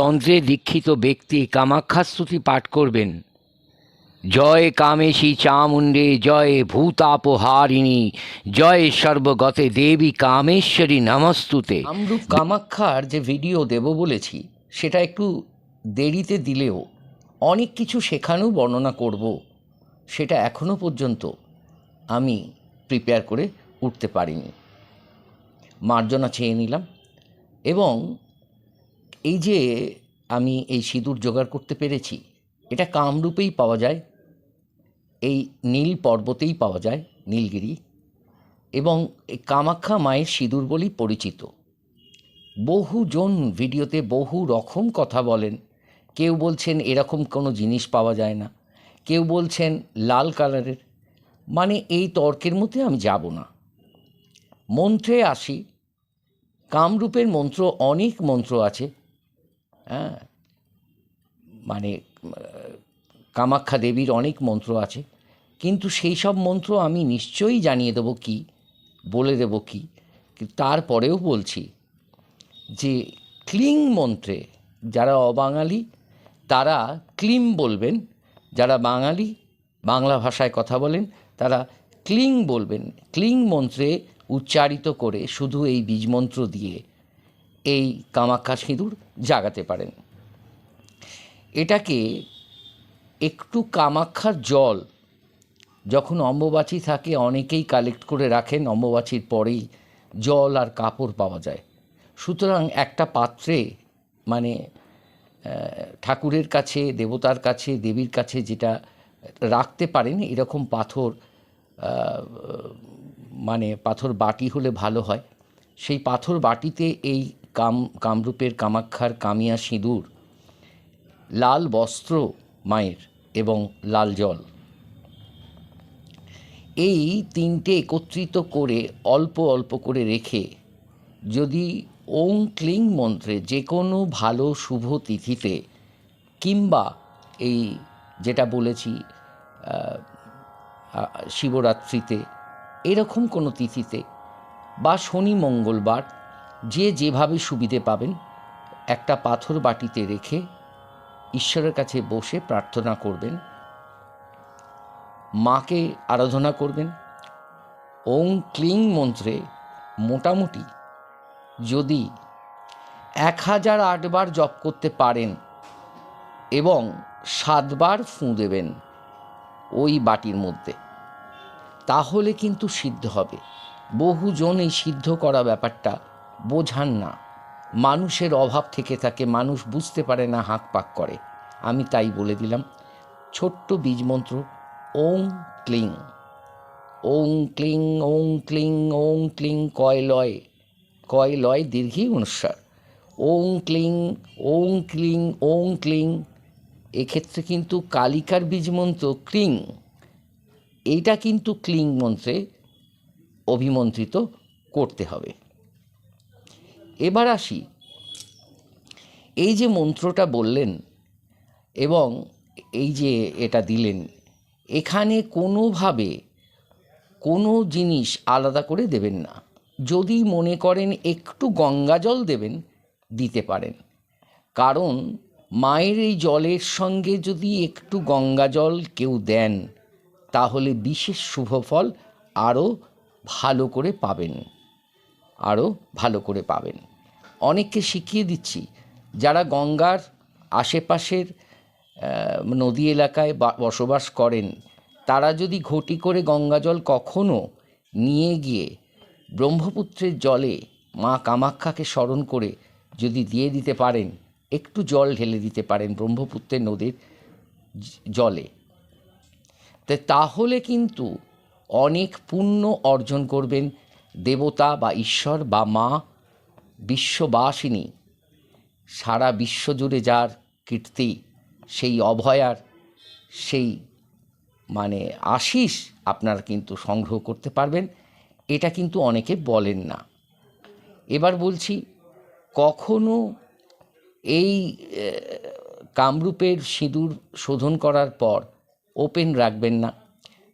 তন্ত্রে দীক্ষিত ব্যক্তি কামাখ্যাস্তুতি পাঠ করবেন। জয় কামেশী চামুণ্ডে, জয় ভূতাপহারিণী, জয় সর্বগতে দেবী কামেশ্বরী নমস্তুতে। কামরূপ কামাক্ষার যে ভিডিও দেব বলেছি, সেটা একটু দেরিতে দিলেও অনেক কিছু সেখানেও বর্ণনা করব। সেটা এখনও পর্যন্ত আমি প্রিপেয়ার করে উঠতে পারিনি। মার্জনা চেয়ে নিলাম এবং এই যে আমি এই সিঁদুর জোগাড় করতে পেরেছি, এটা কামরূপেই পাওয়া যায়, এই নীল পর্বতেই পাওয়া যায়, নীলগিরি, এবং কামাখ্যা মায়ের সিঁদুর বলেই পরিচিত। বহুজন ভিডিওতে বহু রকম কথা বলেন, কেউ বলছেন এরকম কোনো জিনিস পাওয়া যায় না, কেউ বলছেন লাল কালারের মানে এই তর্কের মধ্যে আমি যাব না। মন্ত্রে আসি, কামরূপের মন্ত্র অনেক মন্ত্র আছে হ্যাঁ? মানে কামাখ্যা দেবীর অনেক মন্ত্র আছে, কিন্তু সেই সব মন্ত্র আমি নিশ্চয়ই জানিয়ে দেবো কি, বলে দেবো কি, তারপরেও বলছি যে, ক্লিং মন্ত্রে যারা অবাঙালি, তারা ক্লিম বলবেন, যারা বাঙালি, বাংলা ভাষায় কথা বলেন, তারা ক্লিং বলবেন, ক্লিং মন্ত্রে উচ্চারিত করে শুধু এই বীজমন্ত্র দিয়ে এই কামাখ্যা সিঁদুর জাগাতে পারেন। এটাকে একটু কামাখ্যার জল, যখন অম্বুবাচী থাকে অনেকেই কালেক্ট করে রাখেন, অম্বুবাচীর পরেই জল আর কাপড় পাওয়া যায়। সুতরাং একটা পাত্রে মানে ঠাকুরের কাছে, দেবতার কাছে, দেবীর কাছে যেটা রাখতে পারেন, এরকম পাথর মানে পাথর বাটি হলে ভালো হয়। সেই পাথর বাটিতে এই কাম, কামরূপের কামাক্ষার কামিয়া সিঁদুর, লাল বস্ত্র মায়ের এবং লাল জল। এই তিনটে একত্রিত করে অল্প অল্প করে রেখে যদি ওং ক্লিং মন্ত্রে যে কোনো ভালো শুভ তিথিতে কিংবা এই যেটা বলেছি শিবরাত্রিতে এরকম কোনো তিথিতে বা শনি মঙ্গলবার যে যেভাবে সুবিধে পাবেন, একটা পাথর বাটিতে রেখে ঈশ্বরের কাছে বসে প্রার্থনা করবেন। মাকে আরাধনা করবেন। ওং ক্লিং মন্ত্রে মোটামুটি যদি এক হাজার আটবার জপ করতে পারেন এবং সাতবার ফুঁ দেবেন ওই বাটির মধ্যে, তাহলে কিন্তু সিদ্ধ হবে। বহুজন এই সিদ্ধ করা ব্যাপারটা বোঝান না। মানুষের অভাব থেকে থাকে মানুষ বুঝতে পারে না হাঁক পাক করে। আমি তাই বলে দিলাম, ছোট্ট বীজমন্ত্র ওং ক্লিং। ওং ক্লিং ওং ক্লিং ওং ক্লিং, কয় লয়। কয় লয় দীর্ঘী অনুসার। ওং ক্লিং ওং ক্লিং ওং ক্লিং। এক্ষেত্রে কিন্তু কালিকার বীজমন্ত্র ক্লিং। এইটা কিন্তু ক্লিং মন্ত্রে অভিমন্ত্রিত করতে হবে। এবার আসি। এই যে মন্ত্রটা বললেন এবং এই যে এটা দিলেন, এখানে কোনোভাবে কোনো জিনিস আলাদা করে দেবেন না। যদি মনে করেন একটু গঙ্গা জল দেবেন, দিতে পারেন। কারণ মায়ের এই জলের সঙ্গে যদি একটু গঙ্গা জল কেউ দেন, তাহলে বিশেষ শুভ ফল আরও ভালো করে পাবেন। আরও ভালো করে পাবেন। অনেককে শিখিয়ে দিচ্ছি। যারা গঙ্গার আশেপাশের নদী এলাকায় বসবাস করেন, তারা যদি ঘটি করে গঙ্গা জল কখনো নিয়ে গিয়ে ব্রহ্মপুত্রের জলে মা কামাখ্যাকে স্মরণ করে যদি দিয়ে দিতে পারেন, একটু জল ঢেলে দিতে পারেন ব্রহ্মপুত্রের নদীর জলে তাহলে কিন্তু অনেক পুণ্য অর্জন করবেন দেবতা বা ঈশ্বর বা মা বিশ্ববাসিনী, সারা বিশ্ব জুড়ে যার কীর্তি, সেই অভয়ার, সেই মানে আশিস আপনারা কিন্তু সংগ্রহ করতে পারবেন। এটা কিন্তু অনেকে বলেন না। এবার বলছি, কখনো এই কামরূপের সিঁদুর শোধন করার পর ওপেন রাখবেন না।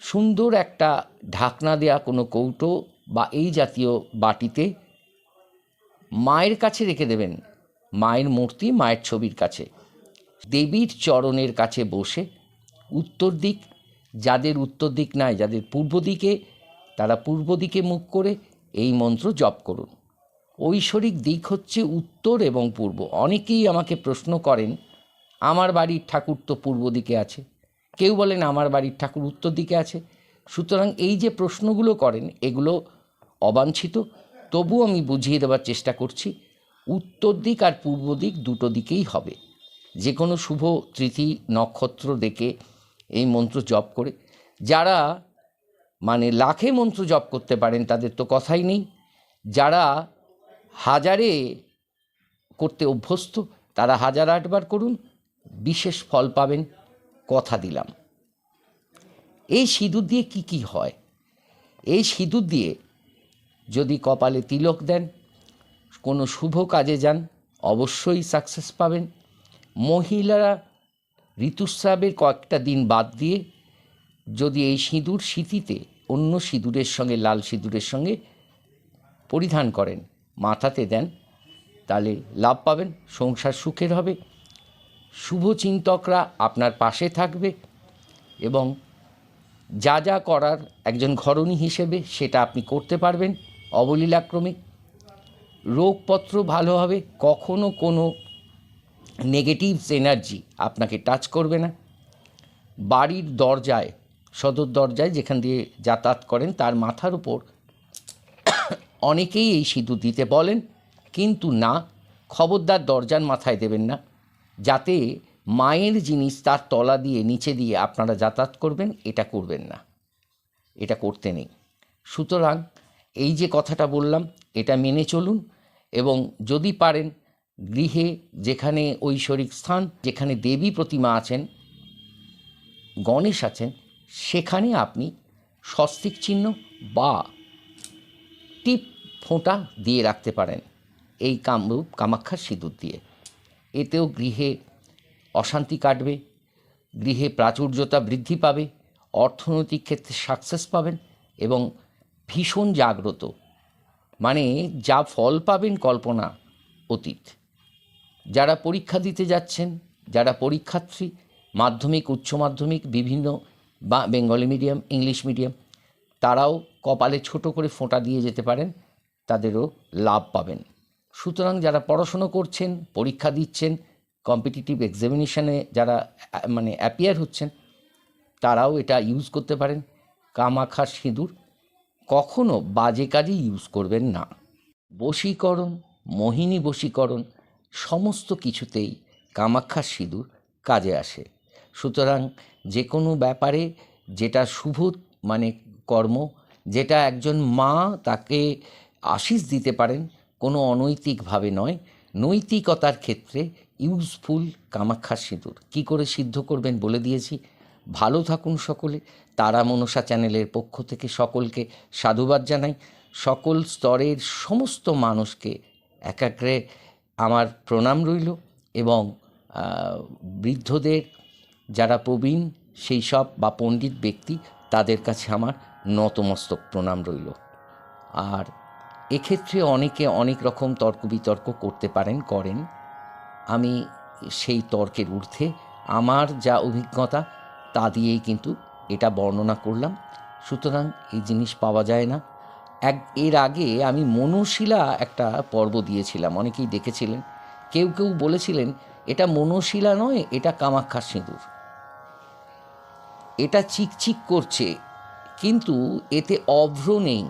সুন্দর একটা ঢাকনা দেয়া কোনো কৌটো বা এই জাতীয় বাটিতে মায়ের কাছে রেখে দেবেন। মায়ের মূর্তি মায়ের ছবির কাছে। দেবীর চরণের কাছে বসে উত্তর দিক, যাদের উত্তর দিক নাই, যাদের পূর্ব দিকে, তারা পূর্ব দিকে মুখ করে এই মন্ত্র জপ করুন। ঐশ্বরিক দিক হচ্ছে উত্তর এবং পূর্ব। অনেকেই আমাকে প্রশ্ন করেন, আমার বাড়ির ঠাকুর তো পূর্ব দিকে আছে? কেউ বলেন, আমার বাড়ির ঠাকুর উত্তর দিকে আছে। সুতরাং এই যে প্রশ্নগুলো করেন, এগুলো অবাঞ্ছিত। তবু আমি বুঝিয়ে দেওয়ার চেষ্টা করছি, উত্তর দিক আর পূর্ব দিক দুটো দিকেই হবে। যে কোনো শুভ তৃথি, নক্ষত্র দেখে এই মন্ত্র জপ করে। যারা মানে লাখে মন্ত্র জপ করতে পারেন, তাদের তো কথাই নেই। যারা হাজারে করতে অভ্যস্ত, তারা হাজার আটবার করুন, বিশেষ ফল পাবেন, কথা দিলাম। এই সিঁদুর দিয়ে কি কি হয়? এই সিঁদুর দিয়ে যদি কপালে তিলক দেন, কোনো শুভ কাজে যান, অবশ্যই সাকসেস পাবেন। মহিলারা ঋতুস্রাবের কয়েকটা দিন বাদ দিয়ে যদি এই সিঁদুর স্মৃতিতে অন্য সিঁদুরের সঙ্গে, লাল সিঁদুরের সঙ্গে পরিধান করেন, মাথাতে দেন, তাহলে লাভ পাবেন, সংসার সুখের হবে। শুভচিন্তকরা আপনার পাশে থাকবে এবং যা যা করার একজন ঘরণী হিসেবে সেটা আপনি করতে পারবেন। অবলীলাক্রমে রোগপত্র ভালো হবে, কখনো কোনো নেগেটিভস এনার্জি আপনাকে টাচ করবে না। বাড়ির দরজায়, সদর দরজায় যেখান দিয়ে যাতায়াত করেন, তার মাথার উপর অনেকেই এই সিঁদুর দিতে বলেন, কিন্তু না, খবরদার দরজার মাথায় দেবেন না, যাতে মায়ের জিনিস তার তলা দিয়ে, নিচে দিয়ে আপনারা যাতায়াত করবেন, এটা করবেন না। এটা করতে নেই। সুতরাং এই যে কথাটা বললাম, এটা মেনে চলুন এবং যদি পারেন গৃহে যেখানে ঐশ্বরিক স্থান, যেখানে দেবী প্রতিমা আছেন, গণেশ আছেন, সেখানে আপনি স্বস্তিক চিহ্ন বা টিপ ফোঁটা দিয়ে রাখতে পারেন এই কামরূপ কামাক্ষার সিঁদুর দিয়ে। এতেও গৃহে অশান্তি কাটবে, গৃহে প্রাচুর্যতা বৃদ্ধি পাবে, অর্থনৈতিক ক্ষেত্রে সাকসেস পাবেন এবং ভীষণ জাগ্রত। মানে যা ফল পাবেন কল্পনা, অতীত। যারা পরীক্ষা দিতে যাচ্ছেন, যারা পরীক্ষার্থী, মাধ্যমিক, উচ্চ মাধ্যমিক, বিভিন্ন বা বেঙ্গলি মিডিয়াম, ইংলিশ মিডিয়াম, তারাও কপালে ছোট করে ফোঁটা দিয়ে যেতে পারেন, তাদেরও লাভ পাবেন। সুতরাং যারা পড়াশুনো করছেন, পরীক্ষা দিচ্ছেন কম্পিটিটিভ এক্সামিনেশানে যারা মানে অ্যাপিয়ার হচ্ছেন, তারাও এটা ইউজ করতে পারেন। কামাখার সিঁদুর কখনো বাজে কাজে ইউজ করবেন না। বশীকরণ, মোহিনী বশীকরণ সমস্ত কিছুতেই কামাক্ষার সিঁদুর কাজে আসে। সুতরাং যে কোনো ব্যাপারে যেটা শুভ মানে কর্ম, যেটা একজন মা তাকে আশিস দিতে পারেন, কোনো অনৈতিকভাবে নয়। নৈতিকতার ক্ষেত্রে ইউজফুল কামাক্ষার সিঁদুর। কী করে সিদ্ধ করবেন বলে দিয়েছি? ভালো থাকুন সকলে। তারা মনসা চ্যানেলের পক্ষ থেকে সকলকে সাধুবাদ জানাই। সকল স্তরের সমস্ত মানুষকে একাগ্রে আমার প্রণাম রইল এবং বৃদ্ধদের যারা প্রবীণ, সেই সব বা পণ্ডিত ব্যক্তি তাদের কাছে আমার নতমস্তক প্রণাম রইল। আর এক্ষেত্রে অনেকে অনেক রকম তর্ক বিতর্ক করতে পারেন, করেন। আমি সেই তর্কের ঊর্ধ্বে আমার যা অভিজ্ঞতা তা দিয়েই কিন্তু এটা বর্ণনা করলাম। সুতরাং এই জিনিস পাওয়া যায় না। এক, এর আগে আমি মনশিলা একটা পর্ব দিয়েছিলাম, অনেকেই দেখেছিলেন। কেউ কেউ বলেছিলেন, এটা মনশিলা নয়, এটা কামাক্ষার সিঁদুর। এটা চিকচিক করছে, কিন্তু এতে অভ্র নেই।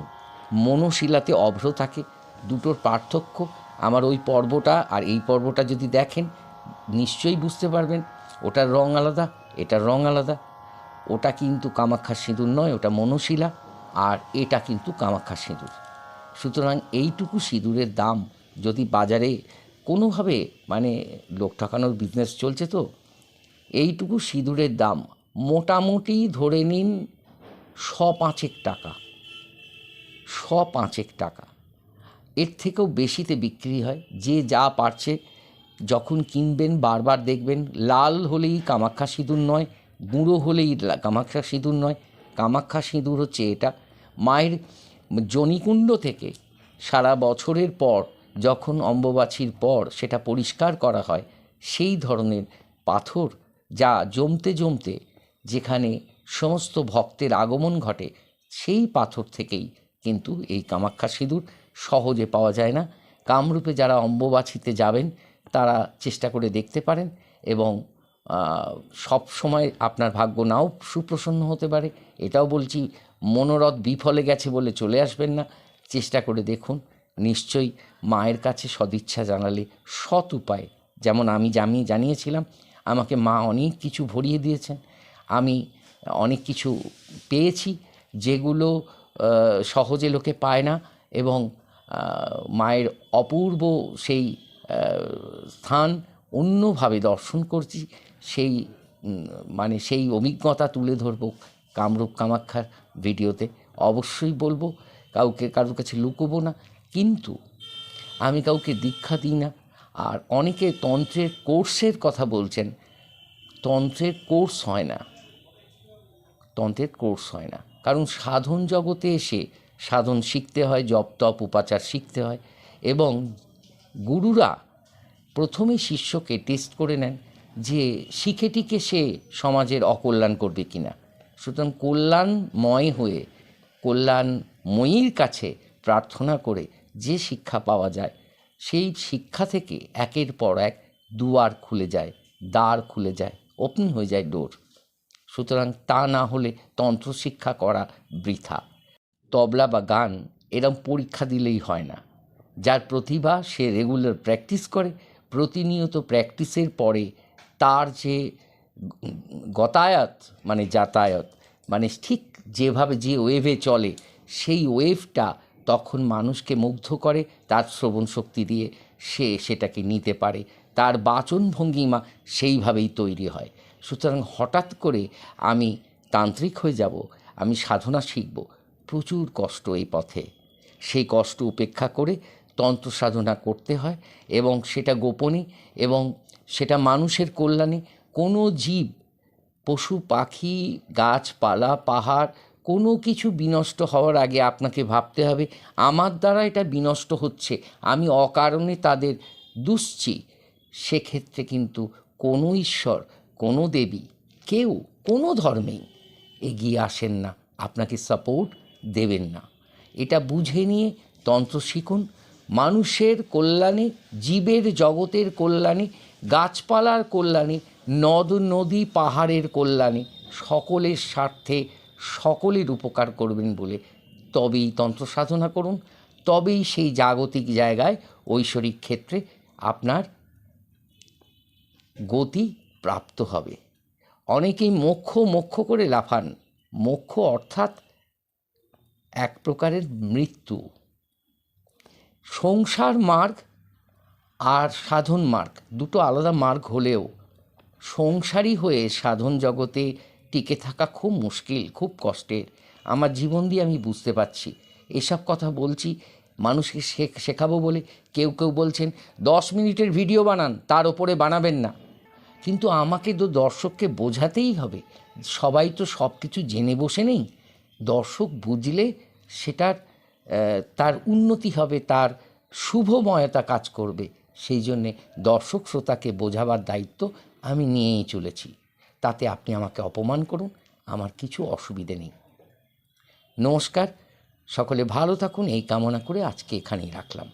মনশিলাতে অভ্র থাকে, দুটোর পার্থক্য। আমার ওই পর্বটা আর এই পর্বটা যদি দেখেন, নিশ্চয়ই বুঝতে পারবেন, ওটার রং আলাদা, এটার রং আলাদা। ওটা কিন্তু কামাক্ষার সিঁদুর নয়, ওটা মনশিলা, আর এটা কিন্তু কামাক্ষার সিঁদুর। সুতরাং এইটুকু সিঁদুরের দাম যদি বাজারে কোনোভাবে মানে লোক ঠকানোর বিজনেস চলছে তো, এইটুকু সিঁদুরের দাম মোটামুটি ধরে নিন শ পাঁচেক টাকা। শ পাঁচেক টাকা। এর থেকেও বেশিতে বিক্রি হয়। যে যা পারছে, যখন কিনবেন বারবার দেখবেন, লাল হলেই কামাক্ষা সিঁদুর নয় গুঁড়ো হলেই কামাক্ষা সিঁদুর নয়। কামাক্ষা সিঁদুর হচ্ছে এটা। মায়ের জনিকুণ্ড থেকে সারা বছরের পর যখন অম্ববাছির পর সেটা পরিষ্কার করা হয়, সেই ধরনের পাথর যা জমতে জমতে যেখানে সমস্ত ভক্তের আগমন ঘটে, সেই পাথর থেকেই কিন্তু এই কামাখ্যা সিঁদুর সহজে পাওয়া যায় না। কামরূপে যারা অম্ববাছিতে যাবেন, তারা চেষ্টা করে দেখতে পারেন এবং সব সময় আপনার ভাগ্য নাও সুপ্রসন্ন হতে পারে। এটাও বলছি, মনোরথ বিফলে গেছে বলে চলে আসবেন না। চেষ্টা করে দেখুন, নিশ্চয়ই মায়ের কাছে সদিচ্ছা জানালে সৎ উপায়। যেমন আমি জামি, জানিয়েছিলাম, আমাকে মা অনেক কিছু ভরিয়ে দিয়েছেন। আমি অনেক কিছু পেয়েছি যেগুলো সহজে লোকে পায় না এবং মায়ের অপূর্ব সেই স্থান অন্যভাবে দর্শন করছি। সেই মানে সেই অভিজ্ঞতা তুলে ধরবো কামরূপ কামাখ্যার ভিডিওতে। অবশ্যই বলব, কাউকে, কারোর কাছে লুকোবো না। কিন্তু আমি কাউকে দীক্ষা দিই না। আর অনেকে তন্ত্রের কোর্সের কথা বলছেন। তন্ত্রের কোর্স হয় না। তন্ত্রের কোর্স হয় না। কারণ সাধন জগতে এসে সাধন শিখতে হয়, জপ, তপ, উপাচার শিখতে হয়। এবং গুরুরা প্রথমে শিষ্যকে টেস্ট করে নেন। যে শিখেটিকে সে সমাজের অকল্যাণ করবে কিনা। সুতরাং কল্যাণময় হয়ে, কল্যাণময়ীর কাছে প্রার্থনা করে যে শিক্ষা পাওয়া যায়, সেই শিক্ষা থেকে একের পর এক দুয়ার খুলে যায়, দ্বার খুলে যায় ওপেন হয়ে যায় ডোর সুতরাং তা না হলে তন্ত্র শিক্ষা করা বৃথা। তবলা বা গান এরম পরীক্ষা দিলেই হয় না। যার প্রতিভা সে রেগুলার প্র্যাকটিস করে, প্রতিনিয়ত প্র্যাকটিসের পরে তার যে গতায়াত মানে যাতায়াত মানে ঠিক যেভাবে যে ওয়েভে চলে, সেই ওয়েভটা তখন মানুষকে মুগ্ধ করে, তার শ্রবণ শক্তি দিয়ে সে সেটাকে নিতে পারে। তার বাচন ভঙ্গিমা সেইভাবেই তৈরি হয়। সুতরাং হঠাৎ করে আমি তান্ত্রিক হয়ে যাব, আমি সাধনা শিখব, প্রচুর কষ্ট এই পথে। সেই কষ্ট উপেক্ষা করে তন্ত্র সাধনা করতে হয় এবং সেটা গোপনে এবং সেটা মানুষের কল্যাণে। কোনো জীব, পশু, পাখি, গাছপালা, পাহাড়, কোনো কিছু বিনষ্ট হওয়ার আগে আপনাকে ভাবতে হবে, আমার দ্বারা এটা বিনষ্ট হচ্ছে। আমি অকারণে তাদের দুষছি। সেক্ষেত্রে কিন্তু কোনো ঈশ্বর, কোনো দেবী, কেউ, কোনো ধর্মেই এগিয়ে আসেন না। আপনাকে সাপোর্ট দেবেন না। এটা বুঝে নিয়ে তন্ত্র শিখুন। মানুষের কল্যাণে, জীবের জগতের কল্যাণে, গাছপালার কল্যাণে, নদ, নদী, পাহাড়ের কল্যাণে সকলের স্বার্থে সকলের উপকার করবেন বলে তবেই তন্ত্র সাধনা করুন, তবেই সেই জাগতিক জায়গায়, ঐশ্বরিক ক্ষেত্রে আপনার গতি প্রাপ্ত হবে। অনেকেই মোক্ষ মোক্ষ করে লাফান। মোক্ষ অর্থাৎ এক প্রকারের মৃত্যু। সংসার মার্গ আর সাধন মার্গ, দুটো আলাদা মার্গ হলেও সংসারী হয়ে সাধন জগতে টিকে থাকা খুব মুশকিল, খুব কষ্টের। আমার জীবন দিয়ে আমি বুঝতে পারছি। এসব কথা বলছি, মানুষকে শেখ- শেখাবো বলে কেউ কেউ বলছেন, দশ মিনিটের ভিডিও বানান, তার ওপরে বানাবেন না। কিন্তু আমাকে তো দর্শককে বোঝাতেই হবে। সবাই তো সব কিছু জেনে বসে নেই। দর্শক বুঝলে সেটার তার উন্নতি হবে, তার শুভময়তা কাজ করবে। সেই জন্যে দর্শক শ্রোতাকে বোঝাবার দায়িত্ব আমি নিয়েই চলেছি। তাতে আপনি আমাকে অপমান করুন, আমার কিছু অসুবিধে নেই। নমস্কার, সকলে ভালো থাকুন, এই কামনা করে আজকে এখানেই রাখলাম।